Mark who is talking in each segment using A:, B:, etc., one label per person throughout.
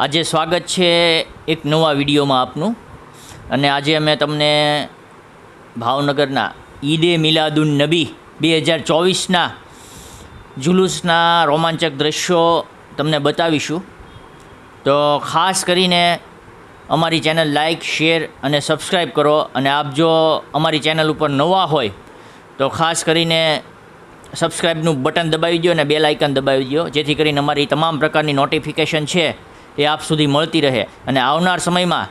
A: આજે સ્વાગત છે એક નવા વિડીયોમાં આપનું. અને આજે અમે તમને ભાવનગરના ઈદે મિલાદુન નબી બે હજાર ચોવીસના જુલુસના રોમાંચક દ્રશ્યો તમને બતાવીશું. તો ખાસ કરીને અમારી ચેનલ લાઇક શેર અને સબસ્ક્રાઈબ કરો અને આપ જો અમારી ચેનલ ઉપર નવા હોય તો ખાસ કરીને સબસ્ક્રાઈબનું બટન દબાવી દો અને બેલ આઇકન દબાવી દો જેથી કરીને અમારી તમામ પ્રકારની નોટિફિકેશન છે એ આપ સુધી મળતી રહે. અને આવનાર સમયમાં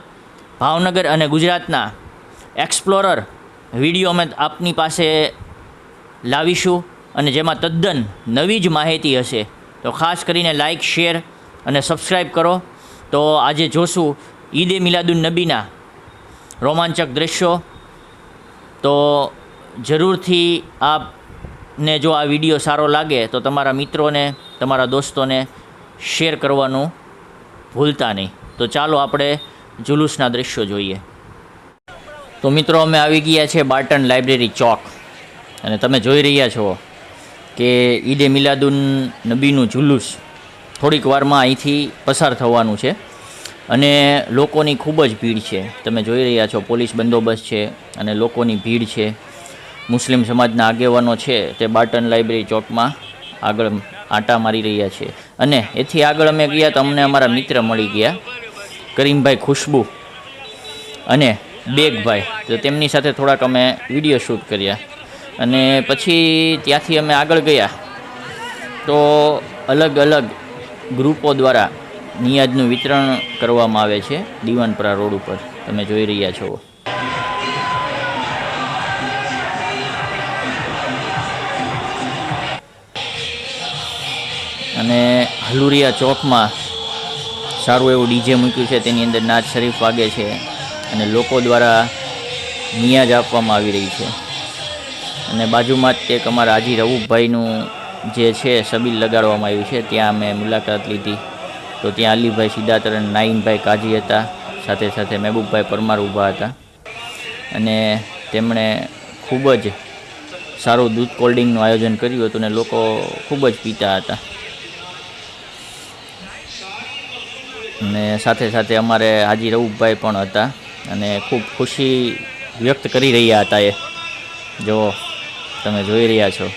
A: ભાવનગર અને ગુજરાતના એક્સપ્લોરર વીડિયો અમે આપની પાસે લાવીશું અને જેમાં તદ્દન નવી જ માહિતી હશે. તો ખાસ કરીને લાઇક શેર અને સબસ્ક્રાઈબ કરો. તો આજે જોશું ઈદે મિલાદુન નબીના રોમાંચક દ્રશ્યો. તો જરૂરથી આપને જો આ વીડિયો સારો લાગે તો તમારા મિત્રોને, તમારા દોસ્તોને શેર કરવાનું ભૂલતા નહીં. તો ચાલો આપણે જુલુસના દ્રશ્યો જોઈએ. તો મિત્રો, અમે આવી ગયા છે બાર્ટન લાઇબ્રેરી ચોક. અને તમે જોઈ રહ્યા છો કે ઈદે મિલાદુન નબીનું જુલુસ થોડીક વારમાં અહીંથી પસાર થવાનું છે. અને લોકોની ખૂબ જ ભીડ છે. તમે જોઈ રહ્યા છો પોલીસ બંદોબસ્ત છે અને લોકોની ભીડ છે. મુસ્લિમ સમાજના આગેવાનો છે તે બાર્ટન લાઇબ્રેરી ચોકમાં આગળ આંટા મારી રહ્યા છે. અને એથી આગળ અમે ગયા તો અમને અમારા મિત્ર મળી ગયા. કરીમભાઈ ખુશ્બુ અને બેગભાઈ. તો તેમની સાથે થોડાક અમે વીડિયો શૂટ કર્યા. અને પછી ત્યાંથી અમે આગળ ગયા. તો અલગ અલગ ગ્રુપો દ્વારા નિયાજનું વિતરણ કરવામાં આવે છે. દીવાનપરા રોડ ઉપર. તમે જોઈ રહ્યા છો. અને હલુરિયા ચોકમાં સારું એવું ડીજે મૂક્યું છે. તેની અંદર નાચ શરીફ વાગે છે અને લોકો દ્વારા નિયાજ આપવામાં આવી રહી છે. અને બાજુમાં જ એક અમારા હાજી રવુભાઈનું જે છે સબીલ લગાડવામાં આવ્યું છે. ત્યાં અમે મુલાકાત લીધી. તો ત્યાં અલીભાઈ સિદ્ધાર્થ અને નાઈનભાઈ કાજી હતા. સાથે સાથે મહેબૂબભાઈ પરમાર ઊભા હતા. અને તેમણે ખૂબ જ સારું દૂધ કોલ્ડિંગનું આયોજન કર્યું હતું અને લોકો ખૂબ જ પીતા હતા. અને સાથે સાથે અમારે હાજી રવુભાઈ પણ હતા અને ખૂબ ખુશી વ્યક્ત કરી રહ્યા હતા એ. જો તમે જોઈ રહ્યા છો.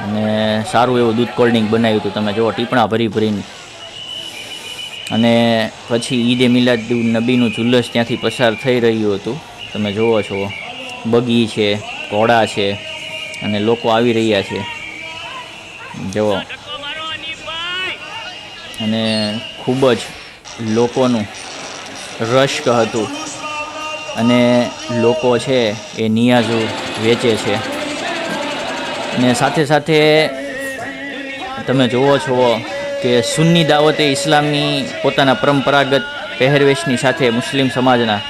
A: અને સારું એવું દૂધ કોલ્ડ બનાવ્યું હતું. તમે જુઓ, ટીપણા ભરી ભરીને. અને પછી ઈદે મિલાદ નબીનું જુલ્લસ ત્યાંથી પસાર થઈ રહ્યું હતું. તમે જુઓ છો, બગી છે, ઘોડા છે અને લોકો આવી રહ્યા છે. જુઓ. અને ખૂબ જ લોકોનું રશ્ક હતું. અને લોકો છે એ નિયાઝો વેચે છે. અને સાથે સાથે તમે જુઓ છો કે સુન્ની દાવતે ઇસ્લામની પોતાના પરંપરાગત પહેરવેશની સાથે મુસ્લિમ સમાજના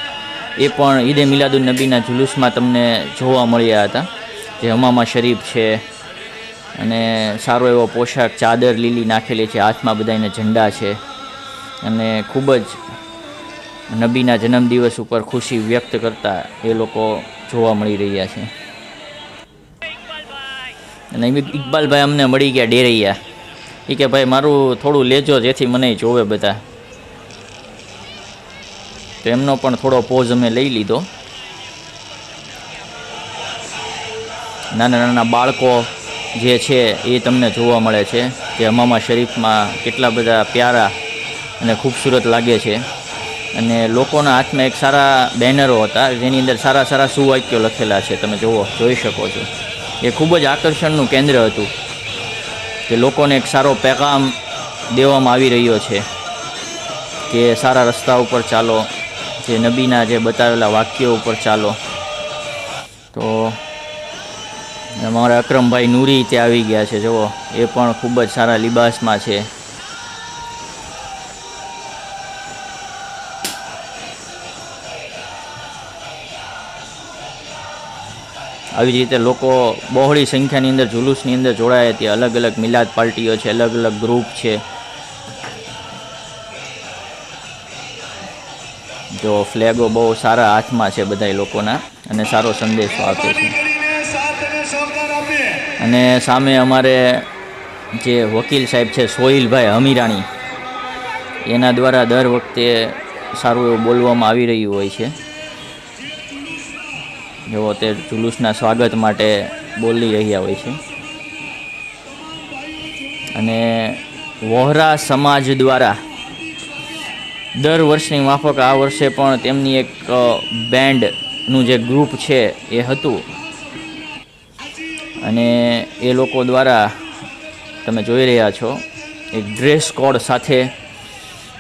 A: એ પણ ઈદે મિલાદુન નબીના જુલુસમાં તમને જોવા મળ્યા હતા. જે હમામા શરીફ છે અને સારો એવો પોશાક, ચાદર લીલી નાખેલી છે, હાથમાં બધાને ઝંડા છે. અને ખૂબ જ નબીના જન્મદિવસ ઉપર ખુશી વ્યક્ત કરતા એ લોકો જોવા મળી રહ્યા છે. અને ઇકબાલભાઈ અમને મળી ગયા ડેરૈયા એ કે, ભાઈ, મારું થોડું લેજો, જેથી મને જોવે બધા. તો એમનો પણ થોડો પોઝ અમે લઈ લીધો. નાના નાના બાળકો જે છે એ તમને જોવા મળે છે કે હમામા શરીફમાં કેટલા બધા પ્યારા અને ખૂબસૂરત લાગે છે. અને લોકોના હાથમાં એક સારા બેનરો હતા, જેની અંદર સારા સારા સુવાક્યો લખેલા છે. તમે જુઓ, જોઈ શકો છો. એ ખૂબ જ આકર્ષણનું કેન્દ્ર હતું કે લોકોને એક સારો પેગામ દેવામાં આવી રહ્યો છે કે સારા રસ્તા ઉપર ચાલો, જે નબીના જે બતાવેલા વાક્યો ઉપર ચાલો. તો અમારા અક્રમભાઈ નૂરી ત્યાં આવી ગયા છે, જુઓ. એ પણ ખૂબ જ સારા લિબાસમાં છે. આવી જ રીતે લોકો બહોળી સંખ્યાની અંદર, જુલુસની અંદર જોડાયા હતી અલગ અલગ મિલાદ પાર્ટીઓ છે, અલગ અલગ ગ્રુપ છે. જો ફ્લેગો બહુ સારા હાથમાં છે બધા લોકોના અને સારો સંદેશો આપે છે.
B: અને
A: સામે અમારે જે વકીલ સાહેબ છે, સોહિલભાઈ હમીરાણી એના દ્વારા દર વખતે સારું એવું બોલવામાં આવી રહ્યું હોય છે. જેઓ તે જુલુસના સ્વાગત માટે બોલી રહ્યા હોય છે. અને વોહરા સમાજ દ્વારા દર વર્ષની માફક આ વર્ષે પણ તેમની એક બેન્ડનું જે ગ્રુપ છે, એ હતું. અને એ લોકો દ્વારા તમે જોઈ રહ્યા છો, એક ડ્રેસ કોડ સાથે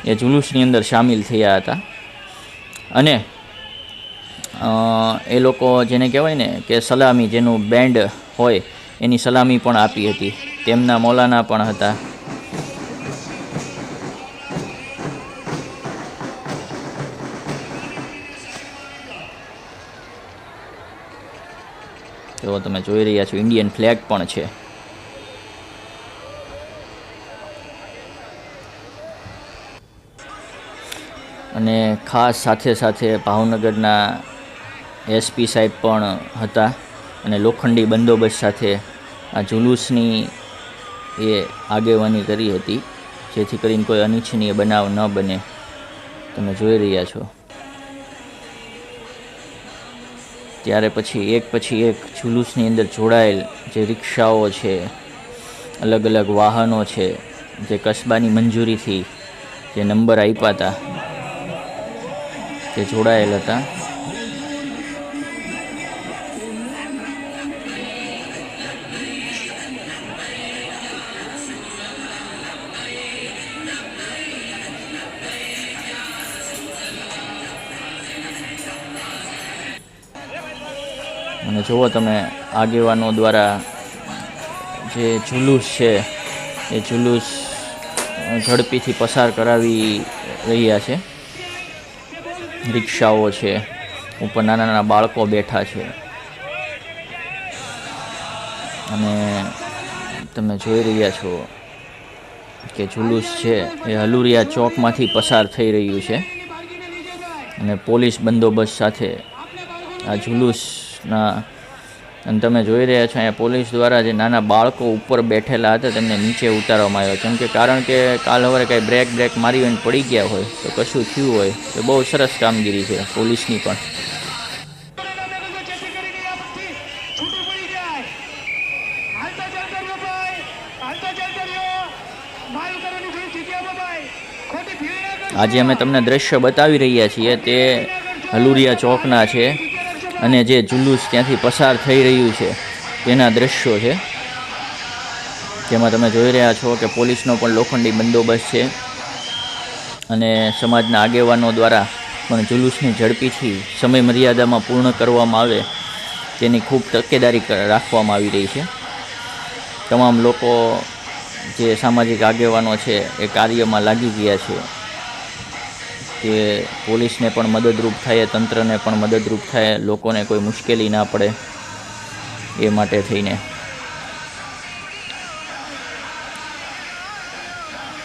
A: એ જુલુસની અંદર સામેલ થયા હતા. અને એ લોકો જેને કહેવાય ને કે સલામી જેનું બેન્ડ હોય, એની સલામી પણ આપી હતી. તેમના મૌલાના પણ હતા. તો તમે જોઈ રહ્યા છો. ઇન્ડિયન ફ્લેગ પણ છે. અને ખાસ સાથે સાથે ભાવનગરના એસપી સાહેબ પણ હતા અને લોખંડી બંદોબસ્ત સાથે આ જુલુસની એ આગેવાની કરી હતી, જેથી કરીને કોઈ અનિચ્છનીય બનાવ ન બને. તમે જોઈ રહ્યા છો. ત્યારે પછી એક પછી એક જુલુસની અંદર જોડાયેલ જે રિક્ષાઓ છે, અલગ અલગ વાહનો છે, જે કસ્બાની મંજૂરીથી જે નંબર આપ્યા હતા, તે જોડાયેલ હતા. જુઓ તમે, આગેવાનો દ્વારા જે જુલુસ છે, એ જુલુસ ઝડપીથી પસાર કરાવી રહ્યા છે. રિક્ષાઓ છે, ઉપર નાના નાના બાળકો બેઠા છે. અને તમે જોઈ રહ્યા છો કે જુલુસ છે, એ હલુરિયા ચોકમાંથી પસાર થઈ રહ્યું છે. અને પોલીસ બંદોબસ્ત સાથે આ જુલુસના અને તમે જોઈ રહ્યા છો અહીંયા પોલીસ દ્વારા જે નાના બાળકો ઉપર બેઠેલા હતા, તેમને નીચે ઉતારવામાં આવ્યા કેમ કે કારણ કે કાલ હવે કાંઈ બ્રેક બ્રેક મારી હોય પડી ગયા હોય, તો કશું થયું હોય, તો બહુ સરસ કામગીરી છે પોલીસની પણ. આજે અમે તમને દ્રશ્ય બતાવી રહ્યા છીએ, તે હલુરિયા ચોકના છે અને જે જુલુસ ત્યાંથી પસાર થઈ રહ્યું છે, તેના દ્રશ્યો છે. જેમાં તમે જોઈ રહ્યા છો કે પોલીસનો પણ લોખંડી બંદોબસ્ત છે અને સમાજના આગેવાનો દ્વારા પણ જુલુસની ઝડપીથી સમય મર્યાદામાં પૂર્ણ કરવામાં આવે તેની ખૂબ તકેદારી રાખવામાં આવી રહી છે. તમામ લોકો જે સામાજિક આગેવાનો છે એ કાર્યમાં લાગી ગયા છે. કે પોલીસને પણ મદદરૂપ થાય, તંત્રને પણ મદદરૂપ થાય, લોકોને કોઈ મુશ્કેલી ના પડે એ માટે થઈને.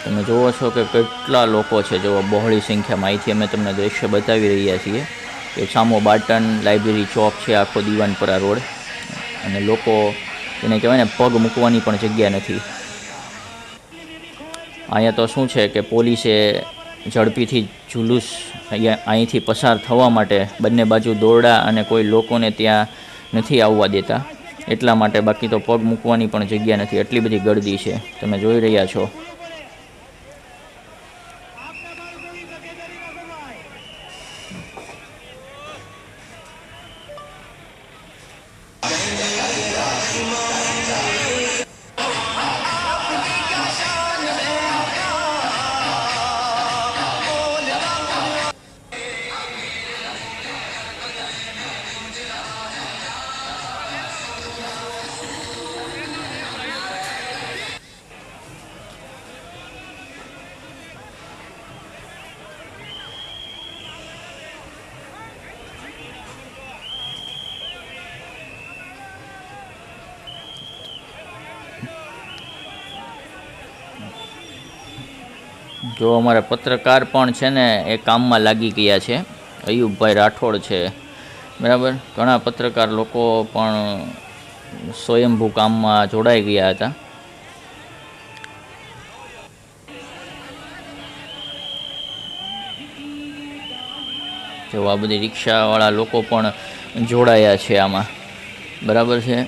A: તમે જુઓ છો કે કેટલા લોકો છે જો બહોળી સંખ્યામાં. અહીંથી અમે તમને દ્રશ્ય બતાવી રહ્યા છીએ કે સામો બાટન લાઇબ્રેરી ચોક છે, આખો દીવાનપરા રોડ. અને લોકો એને કહેવાય ને, પગ મૂકવાની પણ જગ્યા નથી. અહીંયા તો શું છે કે પોલીસે ઝડપીથી જુલુસ અહીંથી પસાર થવા માટે બંને બાજુ દોરડા અને કોઈ લોકોને ત્યાં નથી આવવા દેતા. એટલા માટે બાકી તો પગ મૂકવાની પણ જગ્યા નથી. એટલી બધી ગળદી છે. તમે જોઈ રહ્યા છો. જો અમારા પત્રકાર પણ છે ને એ કામમાં લાગી ગયા છે. અયુબભાઈ રાઠોડ છે. બરાબર? ઘણા પત્રકાર લોકો પણ સ્વયંભૂ કામમાં જોડાઈ ગયા હતા. જો આ બધી રિક્ષાવાળા લોકો પણ જોડાયા છે આમાં. બરાબર છે?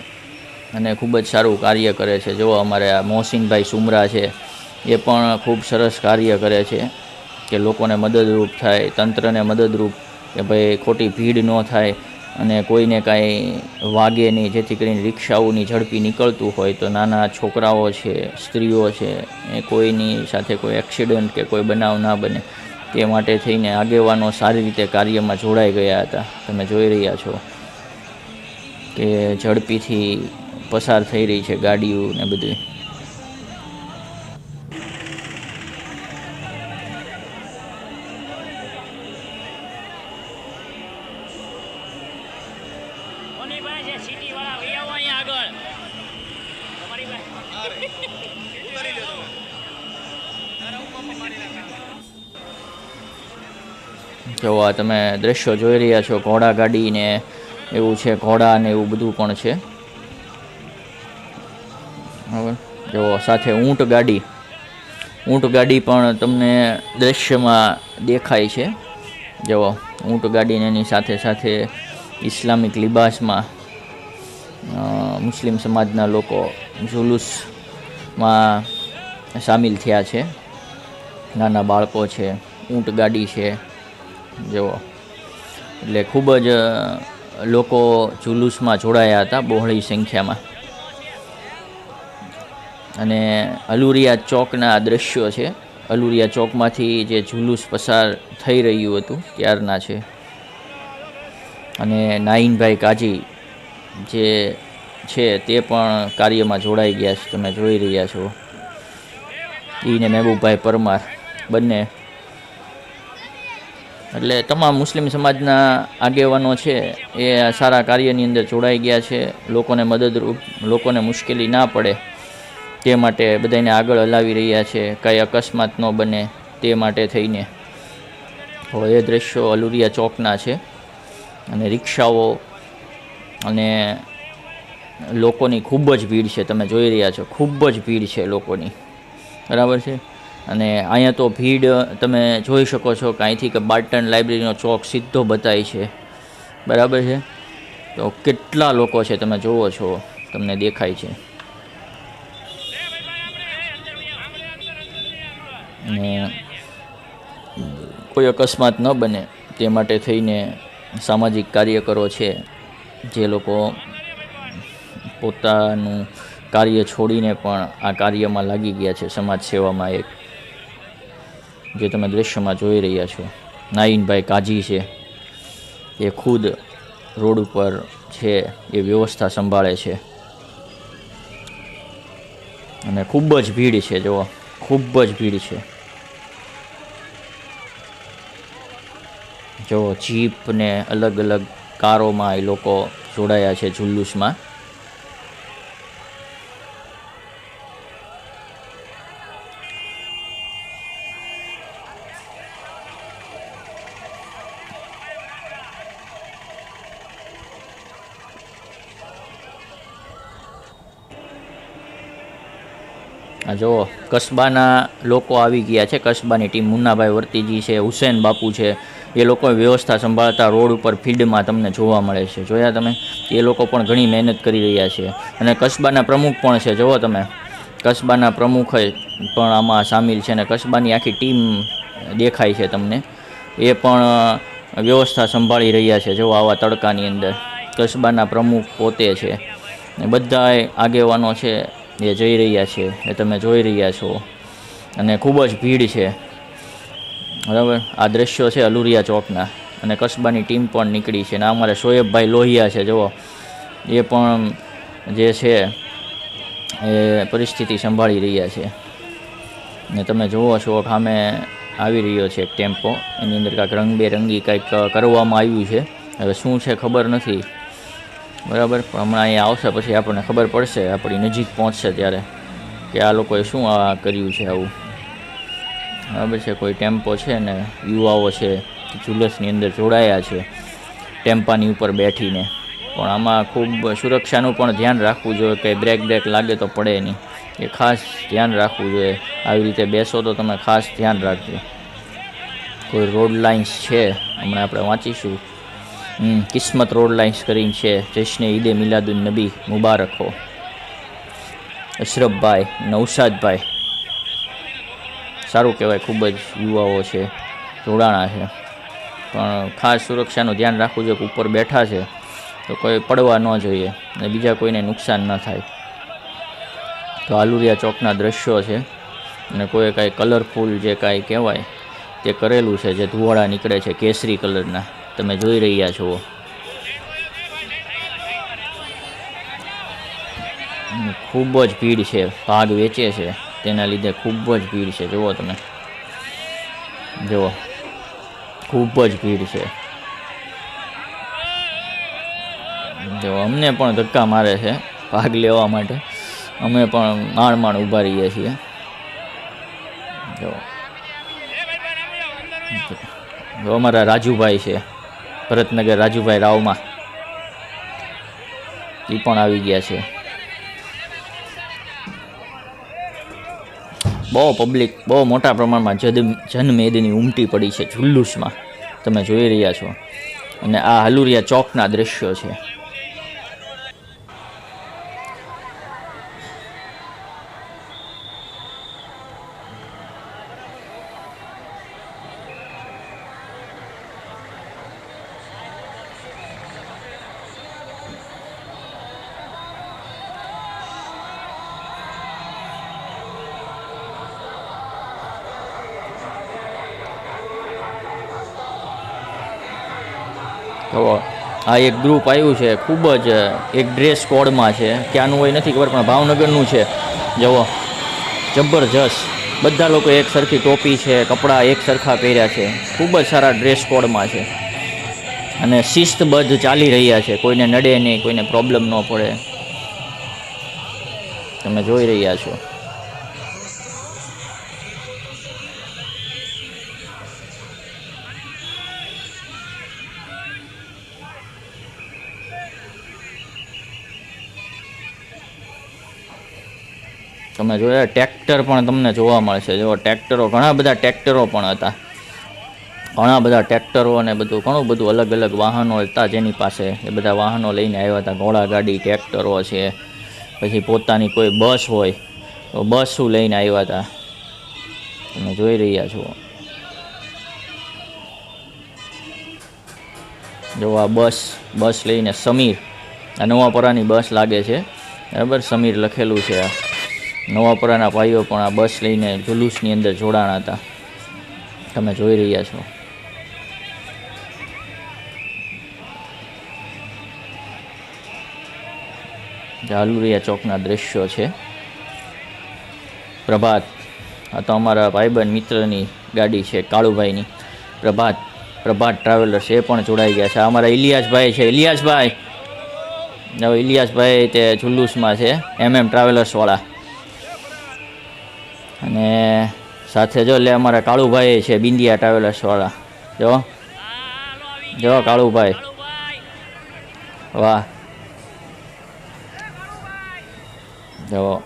A: અને ખૂબ જ સારું કાર્ય કરે છે. જો અમારે આ મોહસિનભાઈ સુમરા છે એ પણ ખૂબ સરસ કાર્ય કરે છે કે લોકોને મદદરૂપ થાય, તંત્રને મદદરૂપ કે ભાઈ ખોટી ભીડ ન થાય અને કોઈને કાંઈ વાગે નહીં, જેથી કરીને રિક્ષાઓની ઝડપી નીકળતું હોય તો નાના છોકરાઓ છે, સ્ત્રીઓ છે, એ કોઈની સાથે કોઈ એક્સિડન્ટ કે કોઈ બનાવ ના બને. તે માટે થઈને આગેવાનો સારી રીતે કાર્યમાં જોડાઈ ગયા હતા. તમે જોઈ રહ્યા છો કે ઝડપીથી પસાર થઈ રહી છે ગાડીઓ ને બધી. જો આ તમે દ્રશ્યો જોઈ રહ્યા છો, ઘોડા ગાડી ને એવું છે, ઘોડા ને એવું બધું પણ છે. હવે જો સાથે ઊંટ ગાડી ઊંટ ગાડી પણ તમને દ્રશ્યમાં દેખાય છે. જો ઊંટ ગાડીને એની સાથે સાથે ઇસ્લામિક લિબાસમાં મુસ્લિમ સમાજના લોકો જુલુસમાં સામેલ થયા છે. નાના બાળકો છે, ઊંટ ગાડી છે. જુઓ એટલે ખૂબ જ લોકો જુલુસમાં જોડાયા હતા બહોળી સંખ્યામાં. અને અલુરિયા ચોકના આ દ્રશ્યો છે. અલુરિયા ચોકમાંથી જે જુલુસ પસાર થઈ રહ્યું હતું ત્યારના છે. અને નાઈનભાઈ કાજી જે છે તે પણ કાર્યમાં જોડાઈ ગયા છે. તમે જોઈ રહ્યા છો. એને મહેબૂબભાઈ પરમાર, બંને. એટલે તમામ મુસ્લિમ સમાજના આગેવાનો છે, એ સારા કાર્યની અંદર જોડાઈ ગયા છે. લોકોને મદદરૂપ, લોકોને મુશ્કેલી ના પડે તે માટે બધાને આગળ હલાવી રહ્યા છે. કાંઈ અકસ્માત ન બને તે માટે થઈને. એ દ્રશ્યો અલુરિયા ચોકના છે અને રિક્ષાઓ અને લોકોની ખૂબ જ ભીડ છે. તમે જોઈ રહ્યા છો, ખૂબ જ ભીડ છે લોકોની. બરાબર છે? અને અહીંયા તો ભીડ, તમે જોઈ શકો છો કે અહીંથી કે બાર્ટન લાઇબ્રેરીનો ચોક સીધો બતાય છે. બરાબર છે? તો કેટલા લોકો છે તમે જુઓ છો, તમને દેખાય છે. અને કોઈ અકસ્માત ન બને, તે માટે થઈને સામાજિક કાર્યકરો છે, જે લોકો પોતાનું કાર્ય છોડીને પણ આ કાર્યમાં લાગી ગયા છે. સમાજ સેવામાં એક જે તમે દ્રશ્યમાં જોઈ રહ્યા છો. નાઈનભાઈ કાજી છે. એ ખુદ રોડ ઉપર છે, એ વ્યવસ્થા સંભાળે છે. અને ખૂબ જ ભીડ છે, જુઓ. ખૂબ જ ભીડ છે. જો જીપ ને અલગ અલગ કારોમાં એ લોકો જોડાયા છે જુલ્લુસમાં જુઓ, કસ્બાના લોકો આવી ગયા છે. કસ્બાની ટીમ મુન્નાભાઈ વર્તીજી છે, હુસેન બાપુ છે. એ લોકો વ્યવસ્થા સંભાળતા રોડ ઉપર ફિલ્ડમાં તમને જોવા મળે છે. જોયા તમે? એ લોકો પણ ઘણી મહેનત કરી રહ્યા છે. અને કસ્બાના પ્રમુખ પણ છે. જુઓ તમે? કસ્બાના પ્રમુખ પણ આમાં સામેલ છે અને કસ્બાની આખી ટીમ દેખાય છે તમને. એ પણ વ્યવસ્થા સંભાળી રહ્યા છે. જો આવા તડકાની અંદર. કસ્બાના પ્રમુખ પોતે છે. ને બધાય આગેવાનો છે. એ જઈ રહ્યા છે, એ તમે જોઈ રહ્યા છો. અને ખૂબ જ ભીડ છે. બરાબર? આ દ્રશ્યો છે અલુરિયા ચોકના. અને કસ્બાની ટીમ પણ નીકળી છે. અને અમારે શોએબભાઈ લોહિયા છે, જુઓ. એ પણ જે છે, એ પરિસ્થિતિ સંભાળી રહ્યા છે. ને તમે જુઓ છો સામે આવી રહ્યો છે એક ટેમ્પો. એની અંદર કાંઈક રંગબેરંગી કાંઈક કરવામાં આવ્યું છે. હવે શું છે ખબર નથી. બરાબર. પણ હમણાં અહીંયા આવશે, પછી આપણને ખબર પડશે, આપણી નજીક પહોંચશે ત્યારે કે આ લોકોએ શું આ કર્યું છે આવું. બરાબર છે, કોઈ ટેમ્પો છે ને, યુવાઓ છે ઝુલસની અંદર જોડાયા છે, ટેમ્પાની ઉપર બેઠીને. પણ આમાં ખૂબ સુરક્ષાનું પણ ધ્યાન રાખવું જોઈએ કે બ્રેક બ્રેક લાગે તો પડે નહીં. એ ખાસ ધ્યાન રાખવું જોઈએ. આવી રીતે બેસો તો તમે ખાસ ધ્યાન રાખજો. કોઈ રોડ લાઇન્સ છે, હમણાં આપણે વાંચીશું. કિસ્મત રોડ લાઇન્સ કરીને છે. જશ્ને ઈદે મિલાદુન નબી મુબારક હો. અશરફભાઈ, નૌશાદભાઈ. સારું કહેવાય, ખૂબ જ યુવાઓ છે, જોડાણા છે. પણ ખાસ સુરક્ષાનું ધ્યાન રાખવું જોઈએ ઉપર બેઠા છે, તો કોઈ પડવા ન જોઈએ અને બીજા કોઈને નુકસાન ન થાય. તો આલુરિયા ચોકના દ્રશ્યો છે અને કોઈ કાંઈ કલરફુલ જે કાંઈ કહેવાય તે કરેલું છે, જે ધુવાળા નીકળે છે કેસરી કલરના. તમે જોઈ રહ્યા છો. ખૂબ જ ભીડ છે, ભાગ વેચે છે, તેના લીધે ખૂબ જ ભીડ છે, જુઓ તમે. જુઓ, ખૂબ જ ભીડ છે. જો અમને પણ ધક્કા મારે છે, ભાગ લેવા માટે. અમે પણ માણ માણ ઊભા રહીએ છીએ. જો અમારા રાજુભાઈ છે. ભરતનગર રાજુભાઈ રાવમાં. એ પણ આવી ગયા છે. બહુ પબ્લિક બહુ મોટા પ્રમાણમાં જન જનમેદની ઉમટી પડી છે જુલ્લુસમાં. તમે જોઈ રહ્યા છો. અને આ હલુરિયા ચોકના દ્રશ્યો છે. આ એક ગ્રુપ આવ્યું છે, ખૂબ જ એક ડ્રેસ કોડમાં છે. ક્યાંનું હોય નથી ખબર, પણ ભાવનગરનું છે. જુઓ, જબરજસ્ત. બધા લોકો એક સરખી ટોપી છે, કપડાં એક સરખા પહેર્યા છે. ખૂબ જ સારા ડ્રેસ કોડમાં છે. અને શિસ્તબદ્ધ ચાલી રહ્યા છે. કોઈને નડે નહીં, કોઈને પ્રોબ્લેમ ન પડે. તમે જોઈ રહ્યા છો. તમે જોયા, ટ્રેક્ટર પણ તમને જોવા મળશે. જો, ટ્રેક્ટરો, ઘણા બધા ટ્રેક્ટરો પણ હતા. ઘણા બધા ટ્રેક્ટરો અને બધું, ઘણું બધું અલગ અલગ વાહનો હતા જેની પાસે. એ બધા વાહનો લઈને આવ્યા હતા. ઘોડાગાડી ટ્રેક્ટરો છે. પછી પોતાની કોઈ બસ હોય, તો બસો લઈને આવ્યા હતા. તમે જોઈ રહ્યા છો. જો, આ બસ બસ લઈને સમીર, આ નવાપરાની બસ લાગે છે. બરાબર? સમીર લખેલું છે આ. નવાપરાના ભાઈઓ પણ આ બસ લઈને જુલુસની અંદર જોડાણા હતા. તમે જોઈ રહ્યા છો. જાલુરિયા ચોકના દ્રશ્યો છે. પ્રભાત, આ તો અમારા ભાઈબંધ મિત્રની ગાડી છે, કાળુભાઈની. પ્રભાત પ્રભાત ટ્રાવેલર્સ એ પણ જોડાઈ ગયા છે. અમારા ઇલિયાસભાઈ છે. ઇલિયાસભાઈ! ઇલિયાસભાઈ તે જુલુસમાં છે એમ એમ ટ્રાવેલર્સવાળા અને સાથે જો લે અમારા કાળુભાઈ છે, બિંદિયા ટ્રાવેલર્સવાળા જો. જો કાળુભાઈ. વાહ. જો,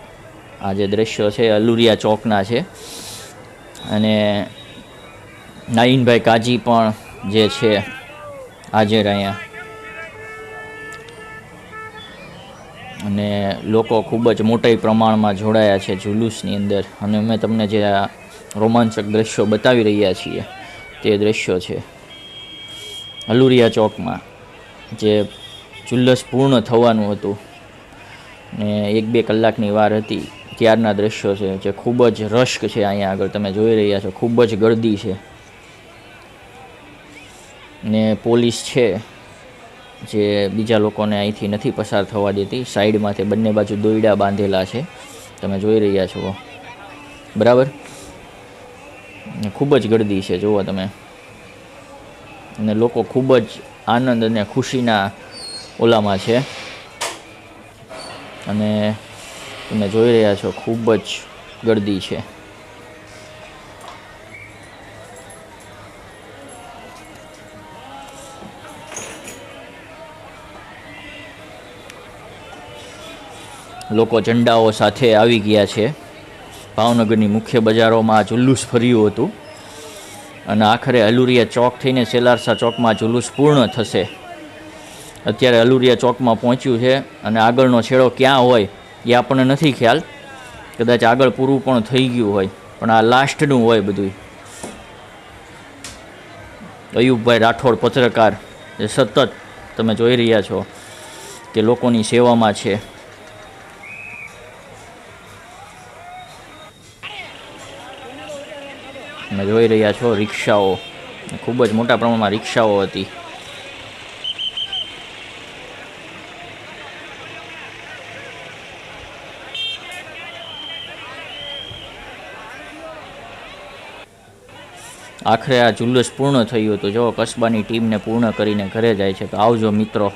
A: આ જે દ્રશ્યો છે, અલુરિયા ચોકના છે. અને નાઈનભાઈ કાજી પણ જે છે, હાજર અહીંયા. અને લોકો ખૂબ જ મોટા પ્રમાણમાં જોડાયા છે જુલુસની અંદર. અને અમે તમને જે આ રોમાંચક દ્રશ્યો બતાવી રહ્યા છીએ, તે દ્રશ્યો છે હલુરિયા ચોકમાં, જે જુલ્લસ પૂર્ણ થવાનું હતું. ને એક બે કલાકની વાર હતી, ત્યારના દ્રશ્યો છે, જે ખૂબ જ રશ્ક છે અહીંયા આગળ. તમે જોઈ રહ્યા છો, ખૂબ જ ગર્દી છે. ને પોલીસ છે જે બીજા લોકોને અહીંથી નથી પસાર થવા દેતી, સાઈડમાંથી બંને બાજુ દોયડા બાંધેલા છે. તમે જોઈ રહ્યા છો. બરાબર? ખૂબ જ ગર્દી છે, જુઓ તમે. અને લોકો ખૂબ જ આનંદ અને ખુશીના ઓલામાં છે. અને તમે જોઈ રહ્યા છો, ખૂબ જ ગર્દી છે. લોકો ઝંડાઓ સાથે આવી ગયા છે. ભાવનગરની મુખ્ય બજારોમાં આ જુલુસ ફર્યું હતું. અને આખરે અલુરિયા ચોક થઈને સેલારસા ચોકમાં જુલુસ પૂર્ણ થશે. અત્યારે અલુરિયા ચોકમાં પહોંચ્યું છે અને આગળનો છેડો ક્યાં હોય એ આપણને નથી ખ્યાલ. કદાચ આગળ પૂરું પણ થઈ ગયું હોય. પણ આ લાસ્ટનું હોય બધું અયુબભાઈ રાઠોડ પત્રકાર જે સતત તમે જોઈ રહ્યા છો કે લોકોની સેવામાં છે. જોઈ રહ્યા છો રિક્ષાઓ. ખૂબ જ મોટા પ્રમાણમાં રિક્ષાઓ હતી. આખરે આ ઝુલ્લુસ પૂર્ણ થયું હતું. જો કસ્બાની ટીમને પૂર્ણ કરીને ઘરે જાય છે, તો આવજો મિત્રો.